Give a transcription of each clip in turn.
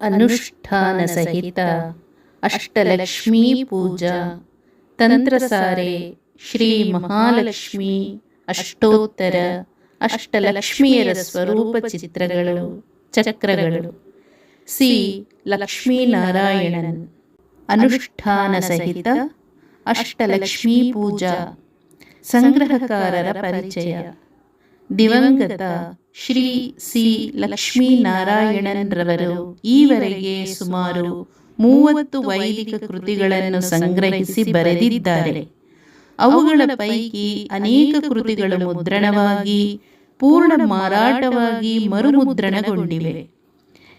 ಅನುಷ್ಠಾನ ಸಹಿತ ಅಷ್ಟಲಕ್ಷ್ಮೀ ಪೂಜಾ ತಂತ್ರಸಾರೆ ಶ್ರೀ ಮಹಾಲಕ್ಷ್ಮಿ ಅಷ್ಟೋತ್ತರ ಅಷ್ಟಲಕ್ಷ್ಮಿಯರ ಸ್ವರೂಪ ಚಿತ್ರಗಳು ಚಕ್ರಗಳು ಸಿ ಲಕ್ಷ್ಮೀನಾರಾಯಣನ್ ಅನುಷ್ಠಾನ ಸಹಿತ ಅಷ್ಟಲಕ್ಷ್ಮೀ ಪೂಜಾ ಸಂಗ್ರಹಕಾರರ ಪರಿಚಯ। ದಿವಂಗತ ಶ್ರೀ ಸಿ ಲಕ್ಷ್ಮೀನಾರಾಯಣನ್ರವರು ಈವರೆಗೆ ಸುಮಾರು ಮೂವತ್ತು ವೈದಿಕ ಕೃತಿಗಳನ್ನು ಸಂಗ್ರಹಿಸಿ ಬರೆದಿದ್ದಾರೆ. ಅವುಗಳ ಪೈಕಿ ಅನೇಕ ಕೃತಿಗಳು ಮುದ್ರಣವಾಗಿ, ಪೂರ್ಣ ಮಾರಾಟವಾಗಿ ಮರುಮುದ್ರಣಗೊಂಡಿವೆ.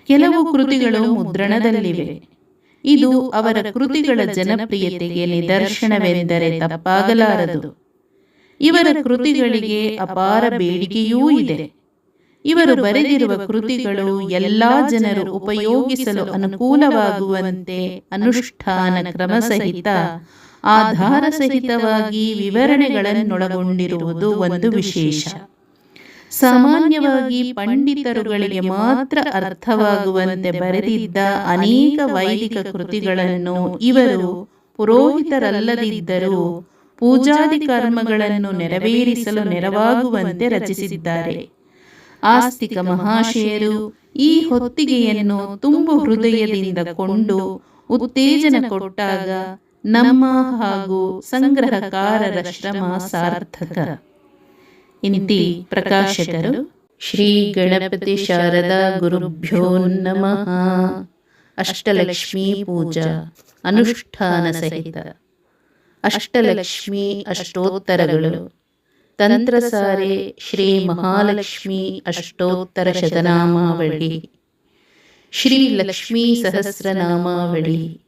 ಕೆಲವು ಕೃತಿಗಳು ಮುದ್ರಣದಲ್ಲಿವೆ. ಇದು ಅವರ ಕೃತಿಗಳ ಜನಪ್ರಿಯತೆಗೆ ನಿದರ್ಶನವೆಂದರೆ ತಪ್ಪಾಗಲಾರದು. ಇವರ ಕೃತಿಗಳಿಗೆ ಅಪಾರ ಬೇಡಿಕೆಯೂ ಇದೆ. ಇವರು ಬರೆದಿರುವ ಕೃತಿಗಳು ಎಲ್ಲಾ ಜನರು ಉಪಯೋಗಿಸಲು ಅನುಕೂಲವಾಗುವಂತೆ ಅನುಷ್ಠಾನ ಕ್ರಮ ಸಹಿತ ಆಧಾರ ಸಹಿತವಾಗಿ ವಿವರಣೆಗಳನ್ನೊಳಗೊಂಡಿರುವುದು ಒಂದು ವಿಶೇಷ. ಸಾಮಾನ್ಯವಾಗಿ ಪಂಡಿತರುಗಳಿಗೆ ಮಾತ್ರ ಅರ್ಥವಾಗುವಂತೆ ಬರೆದಿದ್ದ ಅನೇಕ ವೈದಿಕ ಕೃತಿಗಳನ್ನು ಇವರು ಪುರೋಹಿತರಲ್ಲದಿದ್ದರೂ ಪೂಜಾದಿ ಕರ್ಮಗಳನ್ನು ನೆರವೇರಿಸಲು ನೆರವಾಗುವಂತೆ ರಚಿಸಿದ್ದಾರೆ. ಆಸ್ತಿಕ ಮಹಾಶಯರು ಈ ಹೊತ್ತಿಗೆಯನ್ನು ತುಂಬ ಹೃದಯದಿಂದ ಕೊಂಡು ಉತ್ತೇಜನ ಕೊಟ್ಟಾಗ ನಮ್ಮ ಹಾಗೂ ಸಂಗ್ರಹಕಾರರ ಶ್ರಮ ಸಾರ್ಥಕ ಇಂತಿ ಪ್ರಕಾಶಕರು, ಶ್ರೀ ಗಣಪತಿ ಶಾರದಾ ಗುರುಭ್ಯೋ ನಮಃ. ಅಷ್ಟಲಕ್ಷ್ಮೀ ಪೂಜಾ, ಅನುಷ್ಠಾನ ಸಹಿತ. ಅಷ್ಟಲಕ್ಷ್ಮಿ ಅಷ್ಟೋತ್ತರಗಳು. ತಂತ್ರಸಾರೆ ಶ್ರೀ ಮಹಾಲಕ್ಷ್ಮಿ ಅಷ್ಟೋತ್ತರ ಶತನಾಮಾವಳಿ. ಶ್ರೀ ಲಕ್ಷ್ಮೀ ಸಹಸ್ರನಾಮಾವಳಿ.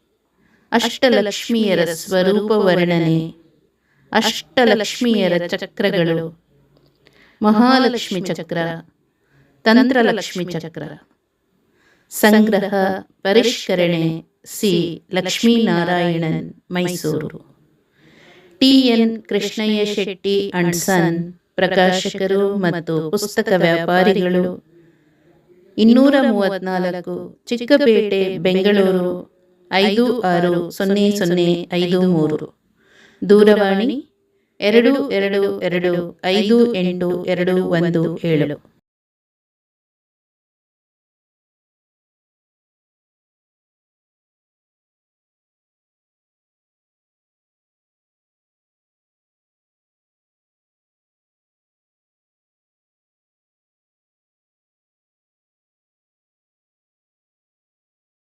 ಅಷ್ಟಲಕ್ಷ್ಮಿಯರ ಸ್ವರೂಪ ವರ್ಣನೆ ಅಷ್ಟಲಕ್ಷ್ಮಿಯರ ಚಕ್ರಗಳು. ಮಹಾಲಕ್ಷ್ಮಿ ಚಕ್ರ. ತಂತ್ರಲಕ್ಷ್ಮಿ ಚಕ್ರ. ಸಂಗ್ರಹ, ಪರಿಷ್ಕರಣೆ, C. Lakshminarayanan, Mysuru. T N Krishnaiah Shetty and son ಪ್ರಕಾಶಕರು ಮತ್ತು ಪುಸ್ತಕ ವ್ಯಾಪಾರಿಗಳು. ಇನ್ನೂರ ಮೂವತ್ನಾಲ್ಕು ಚಿಕ್ಕಪೇಟೆ, ಬೆಂಗಳೂರು, ಐದು ಆರು ಸೊನ್ನೆ ಸೊನ್ನೆ ಐದು ಮೂರು. ದೂರವಾಣಿ ಎರಡು ಎರಡು ಎರಡು ಐದು ಎಂಟು ಎರಡು ಒಂದು ಏಳು.